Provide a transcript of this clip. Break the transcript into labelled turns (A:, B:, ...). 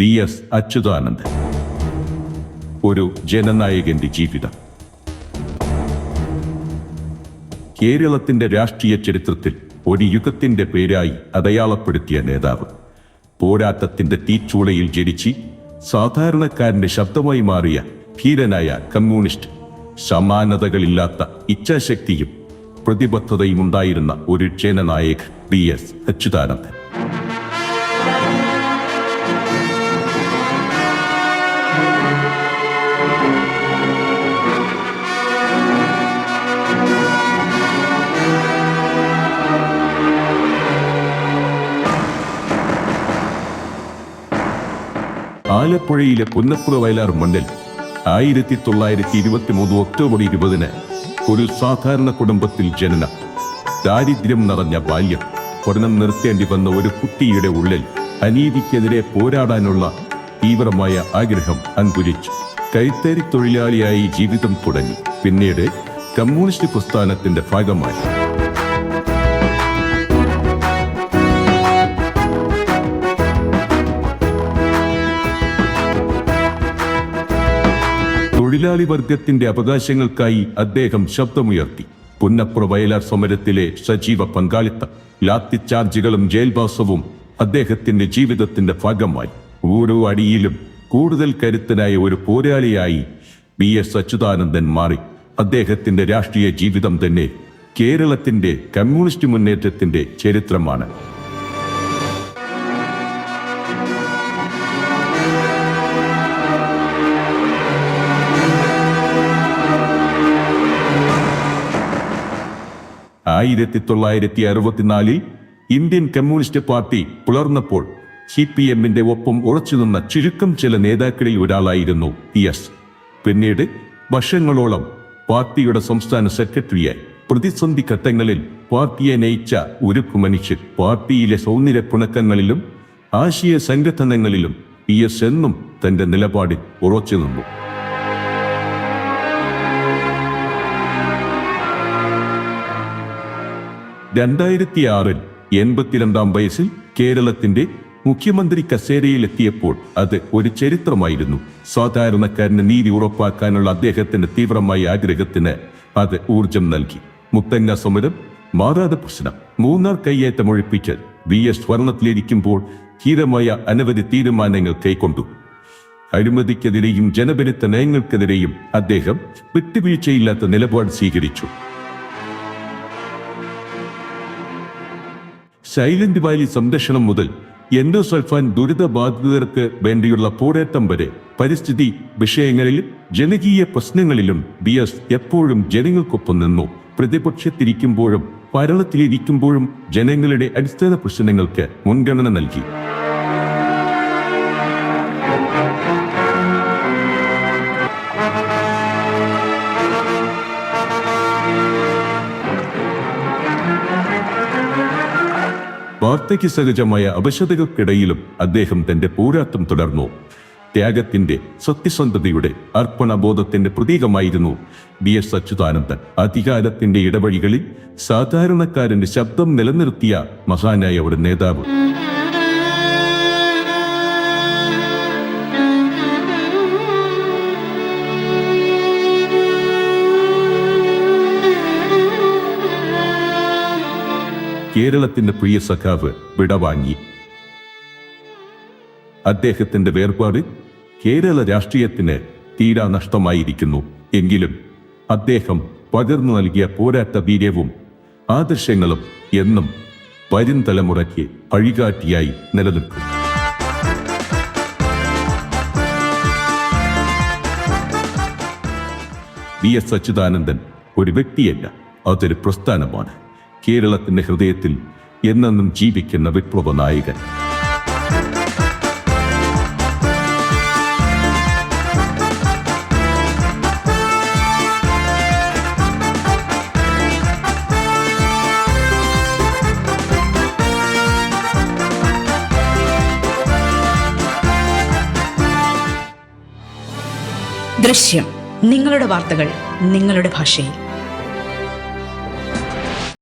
A: V S Achuthanandan. ഒരു ജനനായകന്റെ ജീവിതം. കേരളത്തിന്റെ രാഷ്ട്രീയ ചരിത്രത്തിൽ ഒരു യുഗത്തിന്റെ പേരായി അടയാളപ്പെടുത്തിയ നേതാവ്. പോരാട്ടത്തിന്റെ തീച്ചൂളയിൽ ജനിച്ച് സാധാരണക്കാരന്റെ ശബ്ദമായി മാറിയ ധീരനായ കമ്മ്യൂണിസ്റ്റ് സമാനതകളില്ലാത്ത ഇച്ഛാശക്തിയും പ്രതിബദ്ധതയും ഉണ്ടായിരുന്ന ഒരു ജനനായകൻ ബി എസ് അച്യുതാനന്ദൻ. ആലപ്പുഴയിലെ പുന്നപ്പുറ വയലാർ മണ്ണിൽ ആയിരത്തി തൊള്ളായിരത്തി ഇരുപത്തി മൂന്ന് ഒക്ടോബർ ഇരുപതിന് ഒരു സാധാരണ കുടുംബത്തിൽ ജനനം. ദാരിദ്ര്യം നിറഞ്ഞ ബാല്യം. പഠനം നിർത്തേണ്ടി വന്ന ഒരു കുട്ടിയുടെ ഉള്ളിൽ അനീതിക്കെതിരെ പോരാടാനുള്ള തീവ്രമായ ആഗ്രഹം അങ്കുരിച്ചു. കൈത്തേരി തൊഴിലാളിയായി ജീവിതം തുടങ്ങി. പിന്നീട് കമ്മ്യൂണിസ്റ്റ് പ്രസ്ഥാനത്തിന്റെ ഭാഗമായി. തൊഴിലാളി വർഗത്തിന്റെ അവകാശങ്ങൾക്കായി അദ്ദേഹം ശബ്ദമുയർത്തി. പുന്നപ്ര വയലാർ സമരത്തിലെ സജീവ പങ്കാളിത്തം ലാത്തിച്ചാർജുകളും ജയിൽവാസവും അദ്ദേഹത്തിന്റെ ജീവിതത്തിന്റെ ഭാഗമായി. ഓരോ അടിയിലും കൂടുതൽ കരുത്തനായ ഒരു പോരാളിയായി വി എസ് അച്യുതാനന്ദൻ മാറി. അദ്ദേഹത്തിന്റെ രാഷ്ട്രീയ ജീവിതം തന്നെ കേരളത്തിന്റെ കമ്മ്യൂണിസ്റ്റ് മുന്നേറ്റത്തിന്റെ ചരിത്രമാണ്. ആയിരത്തി തൊള്ളായിരത്തി അറുപത്തിനാലിൽ ഇന്ത്യൻ കമ്മ്യൂണിസ്റ്റ് പാർട്ടി പുലർന്നപ്പോൾ സി പി എമ്മിന്റെ ഒപ്പം ഉറച്ചുനിന്ന ചുരുക്കം ചില നേതാക്കളിൽ ഒരാളായിരുന്നു പി എസ്. പിന്നീട് വർഷങ്ങളോളം പാർട്ടിയുടെ സംസ്ഥാന സെക്രട്ടറിയായി. പ്രതിസന്ധി ഘട്ടങ്ങളിൽ പാർട്ടിയെ നയിച്ച ഉരുക്കു മനുഷ്യൻ പാർട്ടിയിലെ സൗന്ദര്യ പുണക്കങ്ങളിലും ആശയ സംഘടനങ്ങളിലും പി എസ് എന്നും തന്റെ നിലപാടിൽ ഉറച്ചു നിന്നു. രണ്ടായിരത്തി ആറിൽ എൺപത്തിരണ്ടാം വയസ്സിൽ കേരളത്തിന്റെ മുഖ്യമന്ത്രി കസേരയിലെത്തിയപ്പോൾ അത് ഒരു ചരിത്രമായിരുന്നു. സാധാരണക്കാരന് നീതി ഉറപ്പാക്കാനുള്ള അദ്ദേഹത്തിന്റെ തീവ്രമായ ആഗ്രഹത്തിന് അത് ഊർജം നൽകി. മുത്തങ്ങ സമരം മാറാതെ പ്രശ്നം. മൂന്നാർ കയ്യേറ്റം ഒഴിപ്പിക്കൽ വി എസ് സ്വർണത്തിലിരിക്കുമ്പോൾ ധീരമായ അനവധി തീരുമാനങ്ങൾ കൈക്കൊണ്ടു. അഴിമതിക്കെതിരെയും ജനപരിത്ത നയങ്ങൾക്കെതിരെയും അദ്ദേഹം വിട്ടുവീഴ്ചയില്ലാത്ത നിലപാട് സ്വീകരിച്ചു. സൈലന്റ് വാലി സംരക്ഷണം മുതൽ എൻഡോസൾഫാൻ ദുരിതബാധിതർക്ക് വേണ്ടിയുള്ള പോരാട്ടം വരെ പരിസ്ഥിതി വിഷയങ്ങളിലും ജനകീയ പ്രശ്നങ്ങളിലും ബി എസ് എപ്പോഴും ജനങ്ങൾക്കൊപ്പം നിന്നു. പ്രതിപക്ഷത്തിരിക്കുമ്പോഴും ഭരണത്തിലിരിക്കുമ്പോഴും ജനങ്ങളുടെ അടിസ്ഥാന പ്രശ്നങ്ങൾക്ക് മുൻഗണന നൽകി. വാർദ്ധക്യ സഹജമായ അവശതകൾക്കിടയിലും അദ്ദേഹം തന്റെ പോരാട്ടം തുടർന്നു. ത്യാഗത്തിന്റെ സത്യസന്ധതയുടെ അർപ്പണബോധത്തിന്റെ പ്രതീകമായിരുന്നു ബി എസ് അച്യുതാനന്ദൻ. അധികാരത്തിന്റെ ഇടവഴികളിൽ സാധാരണക്കാരന്റെ ശബ്ദം നിലനിർത്തിയ മഹാനായ ഒരു നേതാവ്. കേരളത്തിന്റെ പ്രിയ സഖാവ് വിടവാങ്ങി. അദ്ദേഹത്തിന്റെ വേർപാട് കേരള രാഷ്ട്രീയത്തിന് തീരാ നഷ്ടമായിരിക്കുന്നു. എങ്കിലും അദ്ദേഹം പകർന്നു നൽകിയ പോരാട്ട വീര്യവും ആദർശങ്ങളും എന്നും വരും തലമുറയ്ക്ക് വഴികാട്ടിയായി നിലനിൽക്കും. വി എസ് അച്യുതാനന്ദൻ ഒരു വ്യക്തിയല്ല അതൊരു പ്രസ്ഥാനമാണ്. കേരളത്തിന്റെ ഹൃദയത്തിൽ എന്നെന്നും ജീവിക്കുന്ന വിപ്ലവ നായകൻ.
B: ദൃശ്യം. നിങ്ങളുടെ വാർത്തകൾ നിങ്ങളുടെ ഭാഷയിൽ.